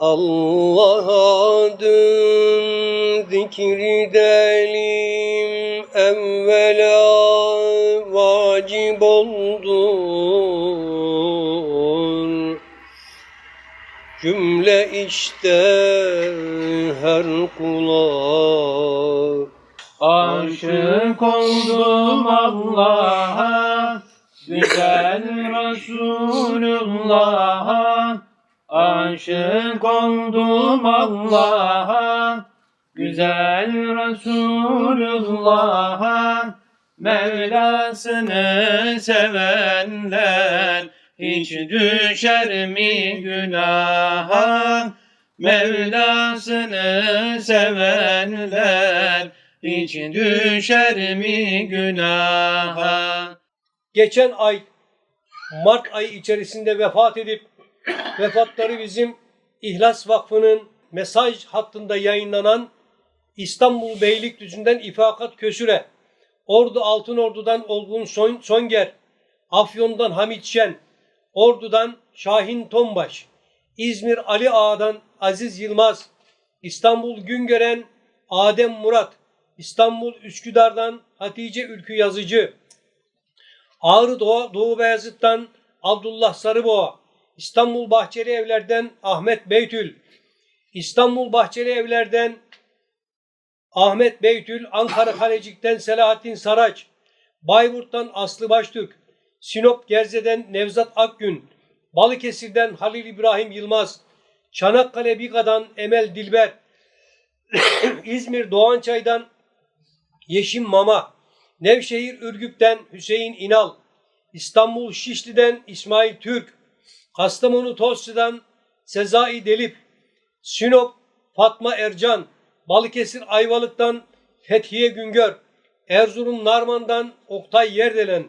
Allah adın zikri delim evvela vacip oldur. Cümle işte her kula Aşık oldum Allah'a, güzel Resulullah'a. Aşık oldum Allah'a, güzel Resulullah'a. Mevlasını sevenler hiç düşer mi günaha? Mevlasını sevenler hiç düşer mi günaha? geçen ay Mart ayı içerisinde vefat edip vefatları bizim İhlas Vakfı'nın mesaj hattında yayınlanan İstanbul Beylikdüzü'nden İfakat Kösüre, Ordu Altınordu'dan Olgun Son- Songer, Afyon'dan Hamit Şen, Ordu'dan Şahin Tombaş, İzmir Ali Ağa'dan Aziz Yılmaz, İstanbul Güngören Adem Murat, İstanbul Üsküdar'dan Hatice Ülkü Yazıcı, Ağrı Doğu, Doğu Beyazıt'tan Abdullah Sarıboğa, İstanbul Bahçeli Evler'den Ahmet Beytül, İstanbul Bahçeli Evler'den Ahmet Beytül, Ankara Kalecik'ten Selahattin Saraç, Bayburt'tan Aslı Baştürk, Sinop Gerze'den Nevzat Akgün, Balıkesir'den Halil İbrahim Yılmaz, Çanakkale Biga'dan Emel Dilber, İzmir Doğançay'dan Yeşim Mama, Nevşehir Ürgüp'ten Hüseyin İnal, İstanbul Şişli'den İsmail Türk, Kastamonu Tosçu'dan Sezai Delip, Sinop Fatma Ercan, Balıkesir Ayvalık'tan Fethiye Güngör, Erzurum Narman'dan Oktay Yerdelen,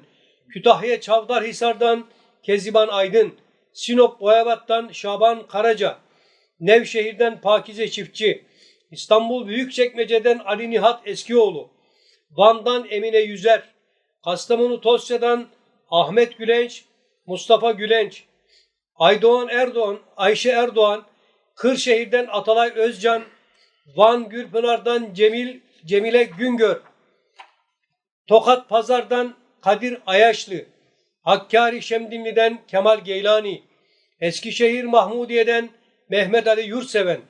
Kütahya Çavdarhisar'dan Keziban Aydın, Sinop Boyabat'tan Şaban Karaca, Nevşehir'den Pakize Çiftçi, İstanbul Büyükçekmece'den Ali Nihat Eskioğlu, Van'dan Emine Yüzer, Kastamonu Tosya'dan Ahmet Gülenç, Mustafa Gülenç, Aydoğan Erdoğan, Ayşe Erdoğan, Kırşehir'den Atalay Özcan, Van Gülpınar'dan Cemil Cemile Güngör, Tokat Pazar'dan Kadir Ayaşlı, Hakkari Şemdinli'den Kemal Geylani, Eskişehir Mahmudiye'den Mehmet Ali Yurtseven,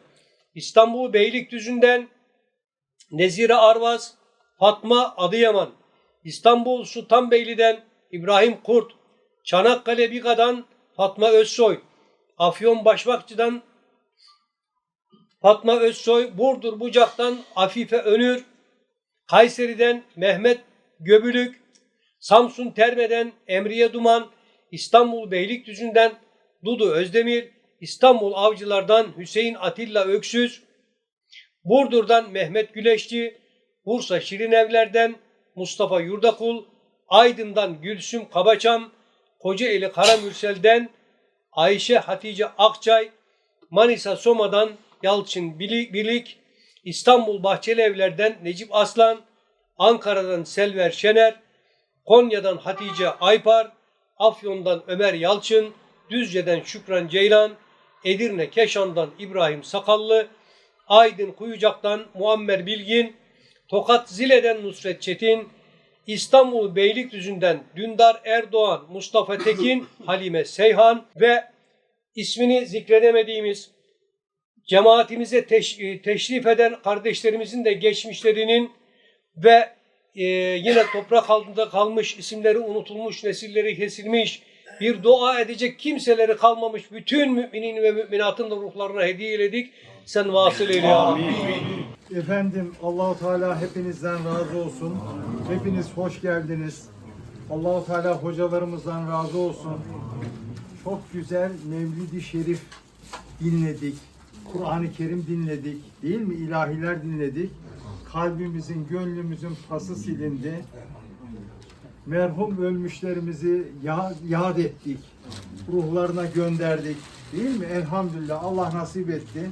İstanbul Beylikdüzü'nden Nezire Arvaz, Fatma Adıyaman, İstanbul Sultanbeyli'den İbrahim Kurt, Çanakkale Biga'dan Fatma Özsoy, Afyon Başbakçı'dan Fatma Özsoy, Burdur Bucak'tan Afife Önür, Kayseri'den Mehmet Göbülük, Samsun Terme'den Emriye Duman, İstanbul Beylikdüzü'nden Dudu Özdemir, İstanbul Avcılar'dan Hüseyin Atilla Öksüz, Burdur'dan Mehmet Güleşçi, Bursa Şirinevler'den Mustafa Yurdakul, Aydın'dan Gülsüm Kabaçam, Kocaeli Karamürsel'den Ayşe Hatice Akçay, Manisa Soma'dan Yalçın Bilik, İstanbul Bahçeli Evler'den Necip Aslan, Ankara'dan Selver Şener, Konya'dan Hatice Aypar, Afyon'dan Ömer Yalçın, Düzce'den Şükran Ceylan, Edirne Keşan'dan İbrahim Sakallı, Aydın Kuyucak'tan Muammer Bilgin, Tokat Zile'den Nusret Çetin, İstanbul Beylikdüzü'nden Dündar Erdoğan, Mustafa Tekin, Halime Seyhan ve ismini zikredemediğimiz cemaatimize teş- e, teşrif eden kardeşlerimizin de geçmişlerinin ve e, yine toprak altında kalmış, isimleri unutulmuş, nesilleri kesilmiş, bir dua edecek kimseleri kalmamış bütün müminin ve müminatın da ruhlarına hediye eyledik. Sen vasıl eyle ya Rabbi. Efendim Allahu Teala hepinizden razı olsun. Hepiniz hoş geldiniz. Allahu Teala hocalarımızdan razı olsun. Çok güzel Mevlid-i Şerif dinledik. Kur'an-ı Kerim dinledik, değil mi? İlahiler dinledik. Kalbimizin, gönlümüzün pası silindi. Merhum ölmüşlerimizi ya- yad ettik. Ruhlarına gönderdik. Değil mi? Elhamdülillah Allah nasip etti.